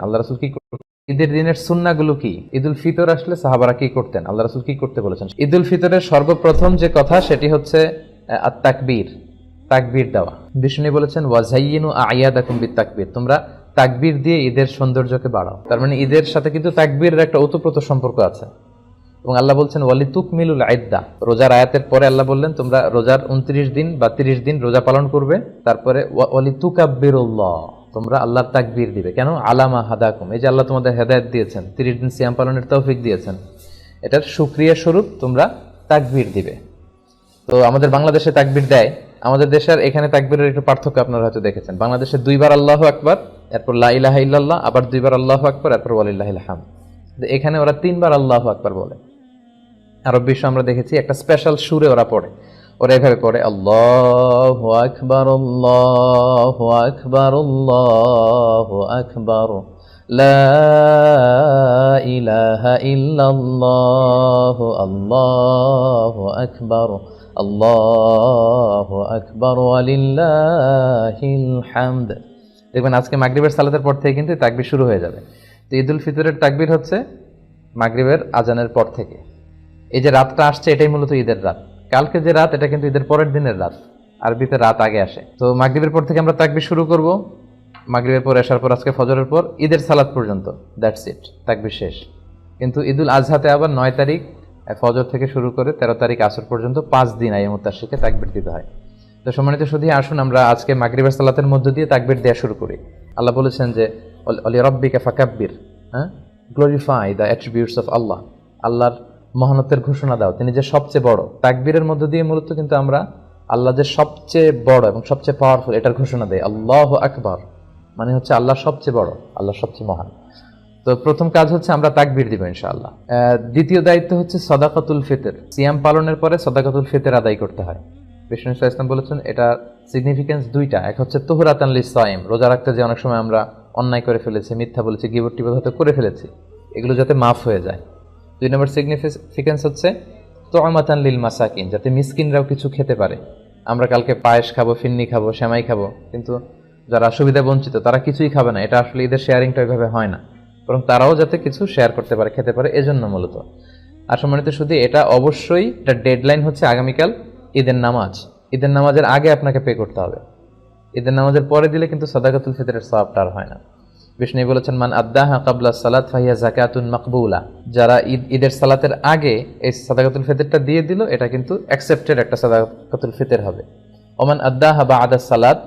আল্লাহ রাসুল কি ঈদের দিনের সুন্নাগুলো কি? ঈদুল ফিতর আসলে সাহাবারা কি করতেন? আল্লাহ রাসুল কি করতে বলেছেন? ঈদুল ফিতরের সর্বপ্রথম যে কথা সেটি হচ্ছে তাকবীর তাকবীর দেওয়া। বিষ্ণু বলেছেন ওয়াজাইনু আয়াদাকুম বিত তাকবীর তোমরা তাকবীর দিয়ে ঈদের সৌন্দর্যকে বাড়াও। তার মানে ঈদের সাথে কিন্তু তাকবীরের একটা ওতপ্রোত সম্পর্ক আছে। এবং আল্লাহ বলছেন ওয়ালি তুকমিলুল আইদা রোজার আয়াতের পরে আল্লাহ বললেন, তোমরা রোজার উনত্রিশ দিন বা তিরিশ দিন রোজা পালন করবে। তারপরে, ওয়া- ওয়ালি তুকাব্বিরুল্লাহ তোমরা আল্লাহর তাকবীর দিবে। কেন? আলামা হাদাকুম। এই যে আল্লাহ তোমাদের হেদায়েত দিয়েছেন, তিরিশ দিন সিয়াম পালনের তৌফিক দিয়েছেন, এটার সুক্রিয়া স্বরূপ তোমরা তাকবীর দিবে। তো আমাদের বাংলাদেশে তাকবীর দেয়। আমাদের দেশের এখানে তাকবীরের একটু পার্থক্য আপনারা হয়তো দেখেছেন। বাংলাদেশে দুইবার আল্লাহ আকবার, এরপর লা ইলাহা ইল্লাল্লাহ, আবার দুইবার আল্লাহ আকবার, এরপর ওয়ালিল্লাহিল হামদ। তো এখানে ওরা তিনবার আল্লাহ আকবার বলে। আরব বিশ্ব আমরা দেখেছি একটা স্পেশাল সুরে ওরা পড়ে। ওরা এভাবে পড়ে আল্লাহ আকবার আল্লাহ আকবার আল্লাহ আকবার ইলাহা ইল্লাল্লাহ, আল্লাহু আকবার আল্লাহু আকবার, ওয়ালিল্লাহিল হামদ। দেখবেন আজকে মাগরিবের সালাতের পর থেকে কিন্তু তাকবির শুরু হয়ে যাবে। তো ঈদুল ফিতরের তাকবির হচ্ছে মাগরিবের আজানের পর থেকে। এই যে রাতটা আসছে, এটাই মূলত ঈদের রাত। কালকে যে রাত, এটা কিন্তু ঈদের পরের দিনের রাত। আরবিতে রাত আগে আসে। তো মাগরিবের পর থেকে আমরা তাকবির শুরু করব। মাগরিবের পর আসার পর, আজকে ফজরের পর, ঈদের সালাত পর্যন্ত। দ্যাটস ইট তাকবির শেষ। কিন্তু ঈদুল আজহাতে আবার নয় তারিখ ফজর থেকে শুরু করে তেরো তারিখ আসর পর্যন্ত পাঁচ দিন আই মুতাশিকে তাকবির দিতে হয়। তো সম্মানিত শুধু আসুন আমরা আজকে মাগরিবের সালাতের মধ্য দিয়ে তাকবির দেওয়া শুরু করি। আল্লাহ বলেছেন যে, অলি রব্বিকা ফাকাব্বির হ্যাঁ? Glorify the attributes of Allah আল্লাহর মহানতের ঘোষণা দাও। তিনি যে সবচেয়ে বড়, তাকবীরের মধ্য দিয়ে মূলত কিন্তু আমরা আল্লাহ যে সবচেয়ে বড় এবং সবচেয়ে পাওয়ারফুল এটার ঘোষণা দেয় আল্লাহ আকবর। মানে হচ্ছে আল্লাহ সবচেয়ে বড়, আল্লাহ সবচেয়ে মহান। তো প্রথম কাজ হচ্ছে আমরা তাকবীর দিব ইনশাআল্লাহ। দ্বিতীয় দায়িত্ব হচ্ছে সদাকাতুল ফিতর। সিয়াম পালনের পরে সদাকাতুল ফিতর আদায় করতে হয়। বিষ্ণু ইসলাম বলেছেন, এটা সিগনিফিকেন্স দুইটা। এক হচ্ছে তোহরাতান সাইম রোজা রাখতে যে অনেক সময় আমরা অন্যায় করে ফেলেছি, মিথ্যা বলেছি গিবট টিবত করে ফেলেছি, এগুলো যাতে মাফ হয়ে যায়। দুই নম্বর সিগনিফিকেন্স হচ্ছে তোয়ামাতান লিল মাসাকিন, যাতে মিসকিনরাও কিছু খেতে পারে। আমরা কালকে পায়েস খাব, ফিন্নি খাব, সেমাই খাব, কিন্তু যারা সুবিধা বঞ্চিত, তারা কিছুই খাবে না। এটা আসলে ঈদের শেয়ারিংটা ওইভাবে হয় না। বরং তারাও যাতে কিছু শেয়ার করতে পারে, খেতে পারে, এজন্য মূলত। আর সম্মানিত শুধু এটা অবশ্যই, এটা ডেডলাইন হচ্ছে আগামীকাল ঈদের নামাজ। ঈদের নামাজের আগে আপনাকে পে করতে হবে। ঈদের নামাজের পরে দিলে কিন্তু সাদাকাতুল ফিতরের সওয়াবটা আর হয় না। বিষ্ণু বলেছেন, মান আদাহা কাবলা সালাত ফাহিয়া জাকাতুন মাকবুলা। যারা ঈদ, ঈদের সালাতের আগে এই সাদাকাতুল ফিতরটা দিয়ে দিল, এটা কিন্তু অ্যাকসেপ্টেড একটা সাদাকাতুল ফিতর হবে। ওমান আদাহা বা আদা সালাত,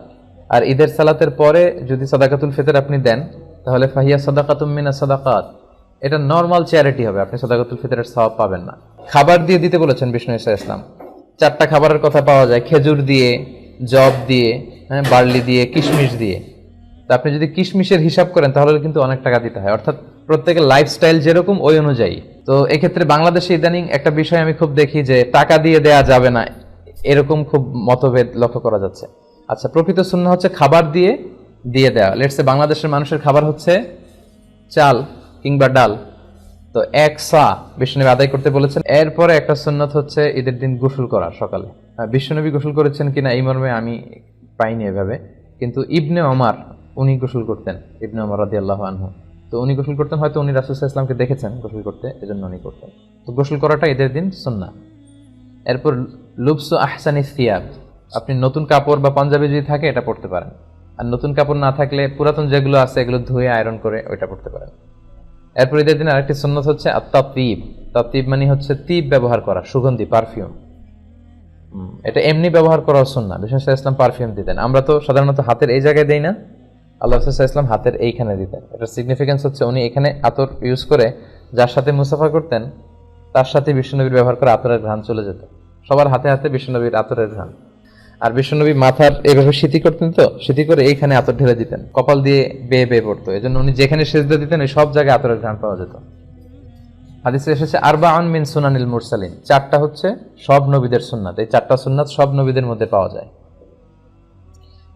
আর ঈদের সালাতের পরে যদি সাদাকাতুল ফিতর আপনি দেন, তাহলে ফাহিয়া সাদাকাতুম মিনা সাদাকাত। এটা নর্মাল চ্যারিটি হবে, আপনি সাদাকাতুল ফিতরের সওয়াব পাবেন না। খাবার দিয়ে দিতে বলেছেন বিষ্ণু ইসা ইসলাম। চারটা খাবারের কথা পাওয়া যায়, খেজুর দিয়ে জব দিয়ে হ্যাঁ বার্লি দিয়ে, কিশমিশ দিয়ে। তা আপনি যদি কিশমিশের হিসাব করেন, তাহলে কিন্তু অনেক টাকা দিতে হয়। অর্থাৎ প্রত্যেকের লাইফস্টাইল যেরকম, ওই অনুযায়ী। তো এক্ষেত্রে বাংলাদেশে ইদানিং একটা বিষয় আমি খুব দেখি যে, টাকা দিয়ে দেয়া যাবে না। এরকম খুব মতভেদ লক্ষ্য করা যাচ্ছে। আচ্ছা প্রকৃত শূন্য হচ্ছে খাবার দিয়ে দিয়ে দেওয়া লেটসে বাংলাদেশের মানুষের খাবার হচ্ছে চাল কিংবা ডাল। তো এক সা বিষ্ণুনবী আদায় করতে বলেছেন, এরপরে একটা সুন্নত হচ্ছে ঈদের দিন গোসল করা সকালে। বিষ্ণুনবী গোসল করেছেন কিনা এই মর্মে আমি পাইনি এভাবে। কিন্তু ইবনে ওমার উনি গোসল করতেন, ইবনে ওমর রাদি আল্লাহ আনহু। তো উনি গোসল করতেন, হয়তো উনি রাসুসাহ ইসলামকে দেখেছেন গোসল করতে, এজন্য উনি করতেন। তো গোসল করাটা ঈদের দিন সুন্না এরপর লুবসু আহসানি সিয়াব আপনি নতুন কাপড় বা পাঞ্জাবি যদি থাকে, এটা পড়তে পারেন। আর নতুন কাপড় না থাকলে পুরাতন যেগুলো আছে, এগুলো ধুয়ে আয়রন করে ওইটা পড়তে পারেন। এরপর ঈদের দিন আরেকটি সুন্নত হচ্ছে আত্মাতিব তাতিব মানে হচ্ছে তিব ব্যবহার করা, সুগন্ধি, পারফিউম। এটা এমনি ব্যবহার করাও সুন্না বিশেষ ইসলাম পারফিউম দিতেন। আমরা তো সাধারণত হাতের এই জায়গায় দেই না। আল্লাহ রসুল্লাহ ইসলাম হাতের এইখানে দিতেন। এটার সিগনিফিকেন্স হচ্ছে উনি এখানে আতর ইউজ করে যার সাথে মুসাফা করতেন, তার সাথে বিষ্ণুনবীর ব্যবহার করে আতরের ঘ্রাণ চলে যেত। সবার হাতে হাতে বিষ্ণুনবীর আতরের ঘ্রাণ। আর বিষ্ণুনবী মাথার এভাবে স্মৃতি করতেন তো স্মৃতি করে এইখানে আতর ঢেলে দিতেন। কপাল দিয়ে বেয়ে বেয়ে পড়তো। এই জন্য উনি যেখানে সেজদা দিতেন, ওই সব জায়গায় আতরের ঘ্রাণ পাওয়া যেত। হাদিসে এসেছে আরবা আন মিন সুনানিল মুরসালিন। চারটা হচ্ছে সব নবীদের সুন্নাত। এই চারটা সুন্নাত সব নবীদের মধ্যে পাওয়া যায়।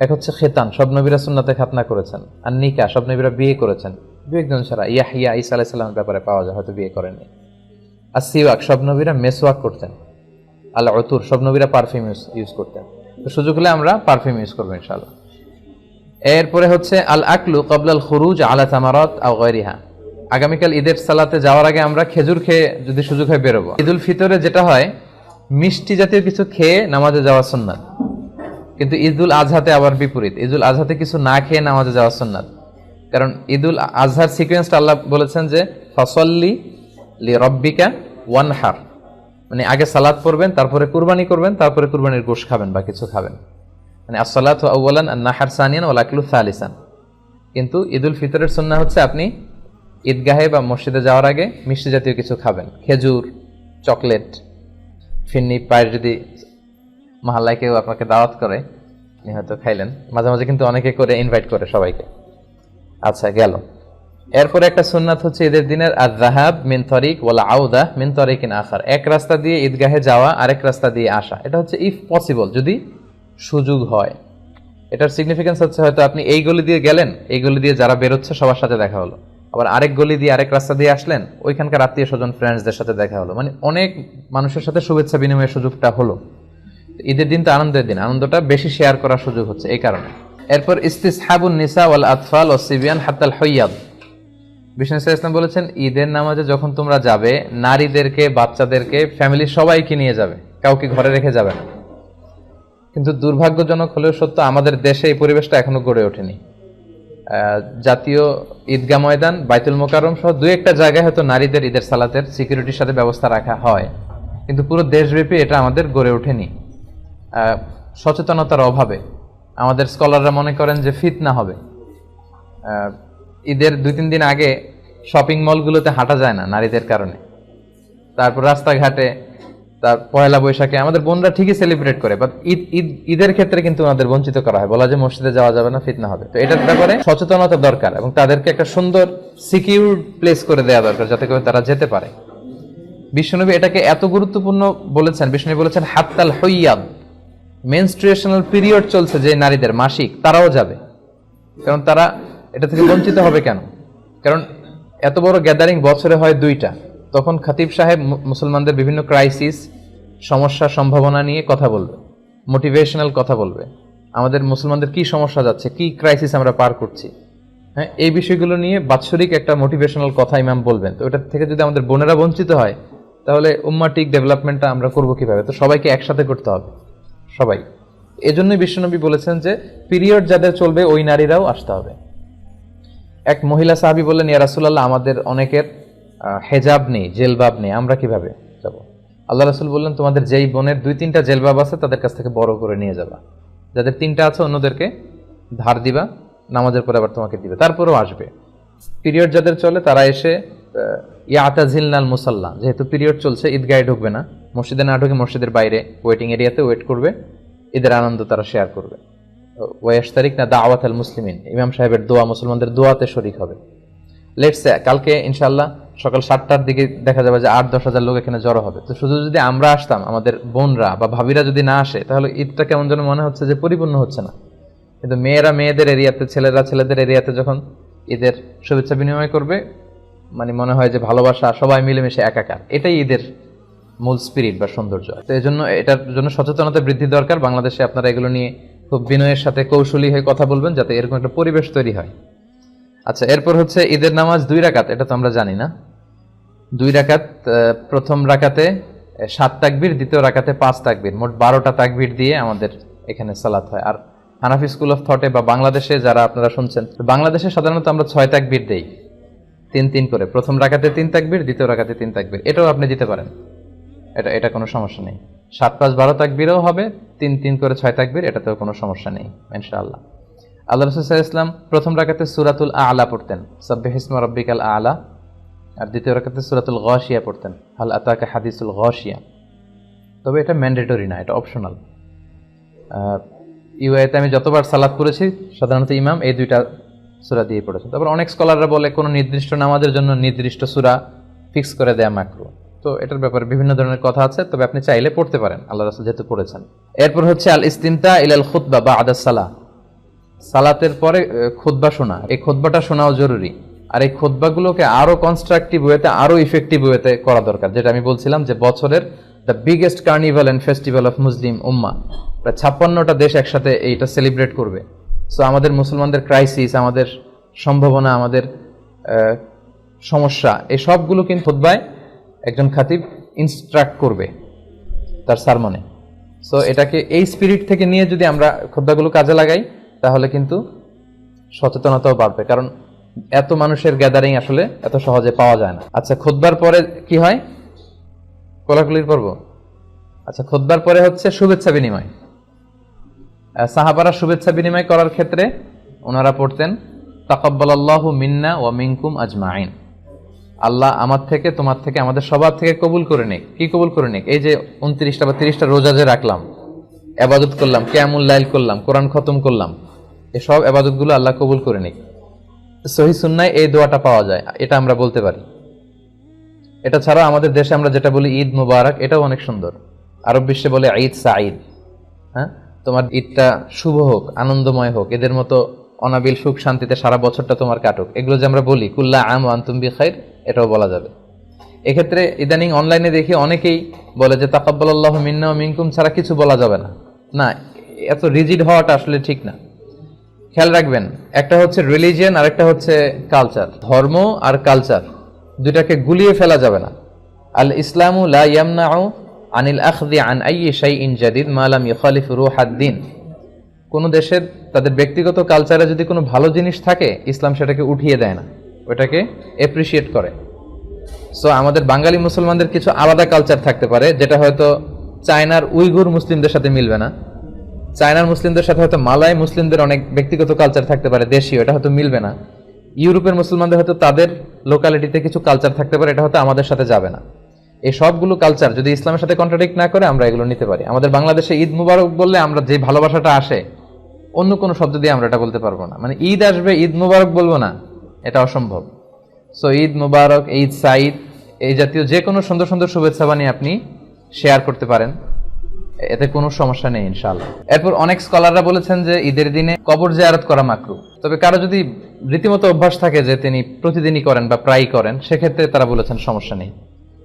এক হচ্ছে খেতান, সব নবীরা সুন্নাতে খাতনা করেছেন। আর নিকা, সব নবীরা বিয়ে করেছেন। দু একজন ছাড়া ইয়াহিয়া ইসা আলাইসাল্লামের ব্যাপারে পাওয়া যায়, হয়তো বিয়ে করেননি। আর সিওয়াক, সব নবীরা মেসওয়াক করতেন। আল্লাহ অতুর সব নবীরা পারফিউম ইউজ করতেন। তো সুযোগ হলে আমরা পারফিউম ইউজ করব ইনশাআল্লাহ। এরপরে হচ্ছে আল আকলু কবলাল খুরুজ আলা তামারত আও গৈরিহা আগামীকাল ঈদের সালাতে যাওয়ার আগে আমরা খেজুর খেয়ে যদি সুযোগ হয় বেরোবো। ঈদুল ফিতরে যেটা হয়, মিষ্টি জাতীয় কিছু খেয়ে নামাজে যাওয়া সুন্নাত। কিন্তু ঈদুল আজহাতে আবার বিপরীত। ঈদুল আজহাতে কিছু না খেয়ে নামাজে যাওয়া সুন্নাত। কারণ ঈদুল আজহার সিকোয়েন্সটা আল্লাহ বলেছেন যে, ফসল্লি লি রব্বিকা ওয়ান হার মানে আগে সালাদ পড়বেন, তারপরে কুরবানি করবেন, তারপরে কুরবানির গোশ খাবেন, বা কিছু খাবেন। মানে আসসালাত আউ্লান নাহার সানিয়ান ওলাকলু সালিসান। কিন্তু ঈদুল ফিতরের সুন্না হচ্ছে আপনি ঈদগাহে বা মসজিদে যাওয়ার আগে মিষ্টি জাতীয় কিছু খাবেন। খেজুর, চকলেট ফিন্নি পায়ের যদি মহল্লায় কেউ আপনাকে দাওয়াত করে, আপনি হয়তো খাইলেন। মাঝে মাঝে কিন্তু অনেকে করে ইনভাইট করে সবাইকে। আচ্ছা গেল। এরপরে একটা সুন্নাত হচ্ছে ঈদের দিনের আর রাহাব মিন তরিক ওয়ালা আউদা মিন তরিকিন আখার। এক রাস্তা দিয়ে ঈদগাহে যাওয়া, আরেক রাস্তা দিয়ে আসা। এটা হচ্ছে ইফ পসিবল যদি সুযোগ হয়। এটার সিগনিফিকেন্স হচ্ছে হয়তো আপনি এই গলি দিয়ে গেলেন, এই গলি দিয়ে যারা বেরোচ্ছে সবার সাথে দেখা হলো। আবার আরেক গলি দিয়ে আরেক রাস্তা দিয়ে আসলেন, ওইখানকার আত্মীয় স্বজন ফ্রেন্ডসদের সাথে দেখা হলো। মানে অনেক মানুষের সাথে শুভেচ্ছা বিনিময়ের সুযোগটা হলো। ঈদের দিন তো আনন্দের দিন, আনন্দটা বেশি শেয়ার করার সুযোগ হচ্ছে এই কারণে। এরপর ইস্তিসহাবুন নিসা ওয়াল আতফাল ও সিবিয়ান হাত্তাল হইয়াদ। বিষ্ণু ইসলাম বলেছেন, ঈদের নামাজে যখন তোমরা যাবে, নারীদেরকে, বাচ্চাদেরকে ফ্যামিলির সবাইকে নিয়ে যাবে, কাউকে ঘরে রেখে যাবে না। কিন্তু দুর্ভাগ্যজনক হলেও সত্য, আমাদের দেশে এই পরিবেশটা এখনও গড়ে ওঠেনি। জাতীয় ঈদগাহ ময়দান, বাইতুল মোকাররম সহ দু একটা জায়গায় হয়তো নারীদের ঈদের সালাতের সিকিউরিটির সাথে ব্যবস্থা রাখা হয়। কিন্তু পুরো দেশব্যাপী এটা আমাদের গড়ে ওঠেনি। সচেতনতার অভাবে আমাদের স্কলাররা মনে করেন যে ফিতনা হবে। ঈদের দুই তিন দিন আগে শপিং মলগুলোতে হাঁটা যায় না নারীদের কারণে। তারপর রাস্তাঘাটে, তার পয়লা বৈশাখে, আমাদের বোনরা ঠিকই সেলিব্রেট করে বাট ঈদ ঈদ, ঈদের ক্ষেত্রে কিন্তু ওনাদের বঞ্চিত করা হয়। বলা যে মসজিদে যাওয়া যাবে না, ফিতনা হবে। তো এটার ব্যাপারে সচেতনতা দরকার এবং তাদেরকে একটা সুন্দর সিকিউর প্লেস করে দেওয়া দরকার যাতে করে তারা যেতে পারে। বিশ্বনবী এটাকে এত গুরুত্বপূর্ণ বলেছেন বিষ্ণুনবী বলেছেন, হাত্তাল হইয়াদ। মেনস্ট্রুয়েশনাল পিরিয়ড চলছে যে নারীদের, মাসিক, তারাও যাবে। কারণ তারা এটা থেকে বঞ্চিত হবে কেন? কারণ এত বড় গ্যাদারিং বছরে হয় দুইটা। তখন খাতিব সাহেব মুসলমানদের বিভিন্ন ক্রাইসিস সমস্যা, সম্ভাবনা নিয়ে কথা বলবে। মোটিভেশনাল কথা বলবে। আমাদের মুসলমানদের কি সমস্যা যাচ্ছে, কি ক্রাইসিস আমরা পার করছি? হ্যাঁ এই বিষয়গুলো নিয়ে বাৎসরিক একটা মোটিভেশনাল কথা ইমাম বলবেন। তো ওটার থেকে যদি আমাদের বোনেরা বঞ্চিত হয়, তাহলে উম্মাটিক ডেভেলপমেন্টটা আমরা করব কীভাবে? তো সবাইকে একসাথে করতে হবে। সবাই। এজন্যই বিশ্বনবী বলেছেন যে পিরিয়ড যাদের চলবে, ওই নারীরাও আসতে হবে। এক মহিলা সাহাবি বললেন, ইয়া রাসূলুল্লাহ, আমাদের অনেকের হেজাব নেই, জেলবাব নেই, আমরা কীভাবে যাব? আল্লাহ রাসুল বললেন, তোমাদের যেই বোনের দুই তিনটা জেলবাব আছে, তাদের কাছ থেকে বড় করে নিয়ে যাবা। যাদের তিনটা আছে, অন্যদেরকে ধার দিবা, নামাজের পরে আবার তোমাকে দিবে, তারপরেও আসবে। পিরিয়ড যাদের চলে, তারা এসে ইয়াতাজিলনাল মুসাল্লা। যেহেতু পিরিয়ড চলছে, ঈদগাহে ঢুকবে না। মসজিদে না ঢুকে মসজিদের বাইরে ওয়েটিং এরিয়াতে ওয়েট করবে। ঈদের আনন্দ তারা শেয়ার করবে। ওয়েশ তারিখ না দাওয়াত আল মুসলিমিন। ইমাম সাহেবের দোয়া, মুসলমানদের দোয়াতে শরিক হবে। লেটস কালকে ইনশাল্লাহ সকাল সাতটার দিকে দেখা যাবে যে আট, দশ হাজার লোক এখানে জড়ো হবে। তো শুধু যদি আমরা আসতাম, আমাদের বোনরা বা ভাবিরা যদি না আসে, তাহলে ঈদটা কেমন যেন মনে হচ্ছে যে পরিপূর্ণ হচ্ছে না। কিন্তু মেয়েরা মেয়েদের এরিয়াতে, ছেলেরা ছেলেদের এরিয়াতে যখন ঈদের শুভেচ্ছা বিনিময় করবে মানে মনে হয় যে ভালোবাসা, সবাই মিলেমিশে একাকার। এটাই ঈদের মূল স্পিরিট বা সৌন্দর্য। তো এই জন্য এটার জন্য সচেতনতা বৃদ্ধি দরকার। বাংলাদেশে আপনারা এগুলো নিয়ে খুব বিনয়ের সাথে কৌশলী হয়ে কথা বলবেন যাতে এরকম একটা পরিবেশ তৈরি হয়। আচ্ছা এরপর হচ্ছে ঈদের নামাজ দুই রাকাত, এটা তো আমরা জানি না। দুই রাকাত প্রথম রাকাতে সাত তাকবির, দ্বিতীয় রাকাতে পাঁচ তাকবির। মোট বারোটা তাকবির দিয়ে আমাদের এখানে সালাত হয়। আর হানাফি স্কুল অফ থটে বা বাংলাদেশে যারা আপনারা শুনছেন, বাংলাদেশে সাধারণত আমরা ছয় তাকবির দেই। তিন তিন করে। প্রথম রাকাতে তিন তাকবির, দ্বিতীয় রাকাতে তিন তাকবির। এটাও আপনি দিতে পারেন। এটা এটা কোনো সমস্যা নেই। সাত, পাঁচ, বারো তাকবিরও হবে, তিন তিন করে ছয় তাকবির, এটাতেও কোনো সমস্যা নেই, ইনশাআল্লাহ। আল্লাহ রসুল ইসলাম প্রথম রাকাতে সুরাতুল আলা পড়তেন। সাব্বিহ ইসমা রব্বিকাল আলা। আর দ্বিতীয় রাকাতে সুরাতুল গশিয়া পড়তেন। হাল আতাকা হাদিসুল গশিয়া। তবে এটা ম্যান্ডেটরি না, এটা অপশনাল। ইউআইতে আমি যতবার সালাদ করেছি সাধারণত ইমাম এই দুইটা সুরা দিয়ে পড়েছে তারপর অনেক স্কলাররা বলে, কোনো নির্দিষ্ট নামাজের জন্য নির্দিষ্ট সুরা ফিক্স করে দেয়া মাকরু। তো এটার ব্যাপারে বিভিন্ন ধরনের কথা আছে, তবে আপনি চাইলে পড়তে পারেন, আল্লাহ রাসুল যেহেতু পড়েছেন। এরপর হচ্ছে আল ইস্তিমতা ইলাল খুতবা বা আদাস সালাহ। সালাতের পরে খুতবা শোনা। এই খুতবাটা শোনাও জরুরি। আর এই খুতবাগুলোকে আরও কনস্ট্রাকটিভ ওয়েতে আরও ইফেক্টিভ ওয়েতে করা দরকার। যেটা আমি বলছিলাম যে বছরের the biggest carnival and festival of Muslim উম্মা প্রায় ছাপ্পান্নটা দেশ একসাথে এইটা সেলিব্রেট করবে। সো আমাদের মুসলমানদের ক্রাইসিস আমাদের সম্ভাবনা, আমাদের সমস্যা, এই সবগুলো কিন্তু খুতবায় একজন খাতিব ইনস্ট্রাক্ট করবে তার সারমনে। সো এটাকে এই স্পিরিট থেকে নিয়ে যদি আমরা খুদ্বাগুলো কাজে লাগাই, তাহলে কিন্তু সচেতনতাও বাড়বে। কারণ এত মানুষের গ্যাদারিং আসলে এত সহজে পাওয়া যায় না। আচ্ছা খুদ্বার পরে কি হয়? কোলাকুলির পর্ব? আচ্ছা খুদ্বার পরে হচ্ছে শুভেচ্ছা বিনিময়। সাহাবারা শুভেচ্ছা বিনিময় করার ক্ষেত্রে ওনারা পড়তেন, তাকাব্বালাল্লাহু মিন্না ওয়া মিনকুম আজমাইন আল্লাহ আমার থেকে, তোমার থেকে, আমাদের সবার থেকে কবুল করে নিক। কি কবুল করে নিক? এই যে উনত্রিশটা বা তিরিশটা রোজা যে রাখলাম, এবাদত করলাম কেমন লাইল করলাম, কোরআন খতম করলাম এসব এবাদতগুলো আল্লাহ কবুল করে নিক। সহি সুন্নায় এই দোয়াটা পাওয়া যায়, এটা আমরা বলতে পারি। এটা ছাড়া আমাদের দেশে আমরা যেটা বলি ঈদ মুবারক, এটাও অনেক সুন্দর। আরব বিশ্বে বলে ঈদ সাঈদ। হ্যাঁ? তোমার ঈদটা শুভ হোক, আনন্দময় হোক, এদের মতো অনাবিল সুখ শান্তিতে সারা বছরটা তোমার কাটুক। এগুলো যে আমরা বলি, কুল্লা আম আন্তুম বি খাইর এটাও বলা যাবে। এক্ষেত্রে ইদানিং অনলাইনে দেখি অনেকেই বলে যে তাকাব্বাল আল্লাহ মিন্না মিনকুম ছাড়া কিছু বলা যাবে না। না, এত রিজিড হওয়াটা আসলে ঠিক না। খেয়াল রাখবেন, একটা হচ্ছে রিলিজিয়ান আর একটা হচ্ছে কালচার ধর্ম আর কালচার দুইটাকে গুলিয়ে ফেলা যাবে না। আল ইসলামু লা ইয়ামনাউ আনিল আখদি আন আইয়ি শাইইন জাদিদ মা লাম ইখালিফ রুহাদ্দিন কোন দেশের তাদের ব্যক্তিগত কালচারে যদি কোনো ভালো জিনিস থাকে, ইসলাম সেটাকে উঠিয়ে দেয় না। ওটাকে এপ্রিসিয়েট করে। সো আমাদের বাঙালি মুসলমানদের কিছু আলাদা কালচার থাকতে পারে, যেটা হয়তো চায়নার উইগুর মুসলিমদের সাথে মিলবে না। চায়নার মুসলিমদের সাথে হয়তো মালয় মুসলিমদের অনেক ব্যক্তিগত কালচার থাকতে পারে, দেশীয়, এটা হয়তো মিলবে না। ইউরোপের মুসলমানদের হয়তো তাদের লোকালিটিতে কিছু কালচার থাকতে পারে, এটা হয়তো আমাদের সাথে যাবে না। এই সবগুলো কালচার যদি ইসলামের সাথে কন্ট্রাডিক্ট না করে, আমরা এগুলো নিতে পারি। আমাদের বাংলাদেশে ঈদ মুবারক বললে আমরা যে ভালোবাসাটা আসে, অন্য কোনো শব্দ দিয়ে আমরা এটা বলতে পারব না। মানে ঈদ আসবে, ঈদ মুবারক বলব না, এটা অসম্ভব। সো ঈদ মুবারক, ঈদ সাইদ, এই জাতীয় যে কোনো সুন্দর সুন্দর শুভেচ্ছা বানিয়ে আপনি শেয়ার করতে পারেন। এতে কোনো সমস্যা নেই, ইনশাআল্লাহ। এরপর অনেক স্কলাররা বলেছেন যে ঈদের দিনে কবর জিয়ারত করা মাকরু। তবে কারও যদি রীতিমতো অভ্যাস থাকে যে তিনি প্রতিদিনই করেন বা প্রায়ই করেন, সেক্ষেত্রে তারা বলেছেন সমস্যা নেই।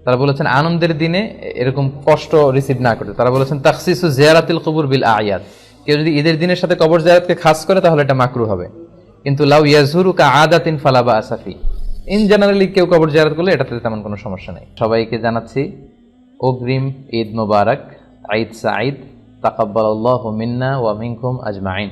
তারা বলেছেন আনন্দের দিনে এরকম কষ্ট রিসিভ না করতে। তারা বলেছেন তাকসিসু জিয়ারাতিল কবুর বিল আয়াত কেউ যদি ঈদের দিনের সাথে কবর জিয়ারতকে খাস করে, তাহলে এটা মাকরু হবে। কিন্তু লাউ ইয়াজুরু কা আদাতিন ফালাবা আসাফি ইন জেনারেলি কেউ কবর জিয়ারত করলে এটাতে তেমন কোনো সমস্যা নেই। সবাইকে জানাচ্ছি, অগ্রিম ঈদ মোবারক, ঈদ সাঈদ, তাকাব্বালাল্লাহু মিন্না ওয়া মিনকুম আজমাইন